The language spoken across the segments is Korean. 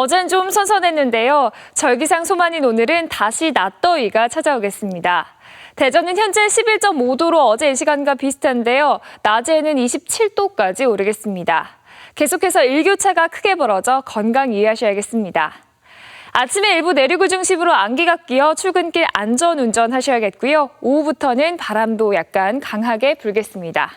어젠 좀 선선했는데요. 절기상 소만인 오늘은 다시 낮더위가 찾아오겠습니다. 대전은 현재 11.5도로 어제 이 시간과 비슷한데요. 낮에는 27도까지 오르겠습니다. 계속해서 일교차가 크게 벌어져 건강 유의하셔야겠습니다. 아침에 일부 내륙을 중심으로 안개가 끼어 출근길 안전 운전하셔야겠고요. 오후부터는 바람도 약간 강하게 불겠습니다.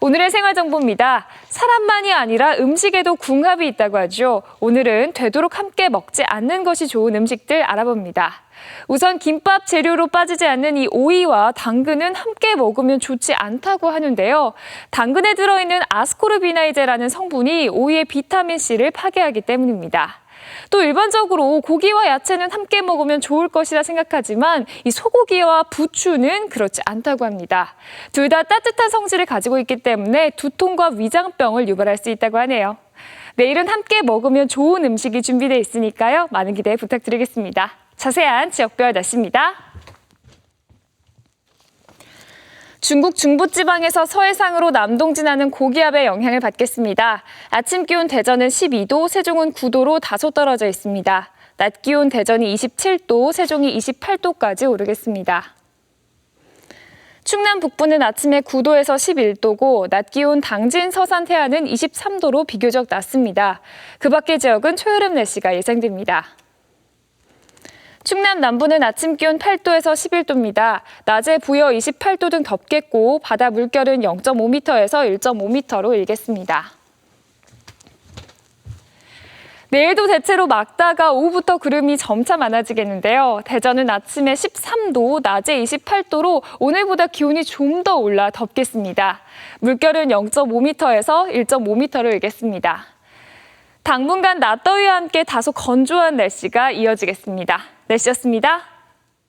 오늘의 생활정보입니다. 사람만이 아니라 음식에도 궁합이 있다고 하죠. 오늘은 되도록 함께 먹지 않는 것이 좋은 음식들 알아봅니다. 우선 김밥 재료로 빠지지 않는 이 오이와 당근은 함께 먹으면 좋지 않다고 하는데요. 당근에 들어있는 아스코르비나이제라는 성분이 오이의 비타민C를 파괴하기 때문입니다. 또 일반적으로 고기와 야채는 함께 먹으면 좋을 것이라 생각하지만 이 소고기와 부추는 그렇지 않다고 합니다. 둘 다 따뜻한 성질을 가지고 있기 때문에 두통과 위장병을 유발할 수 있다고 하네요. 내일은 함께 먹으면 좋은 음식이 준비되어 있으니까요. 많은 기대 부탁드리겠습니다. 자세한 지역별 날씨입니다. 중국 중부지방에서 서해상으로 남동진하는 고기압의 영향을 받겠습니다. 아침 기온 대전은 12도, 세종은 9도로 다소 떨어져 있습니다. 낮 기온 대전이 27도, 세종이 28도까지 오르겠습니다. 충남 북부는 아침에 9도에서 11도고 낮 기온 당진 서산 태안은 23도로 비교적 낮습니다. 그 밖의 지역은 초여름 날씨가 예상됩니다. 충남 남부는 아침 기온 8도에서 11도입니다. 낮에 부여 28도 등 덥겠고 바다 물결은 0.5m에서 1.5m로 일겠습니다. 내일도 대체로 막다가 오후부터 구름이 점차 많아지겠는데요. 대전은 아침에 13도, 낮에 28도로 오늘보다 기온이 좀 더 올라 덥겠습니다. 물결은 0.5m에서 1.5m로 일겠습니다. 당분간 낮더위와 함께 다소 건조한 날씨가 이어지겠습니다. 날씨였습니다.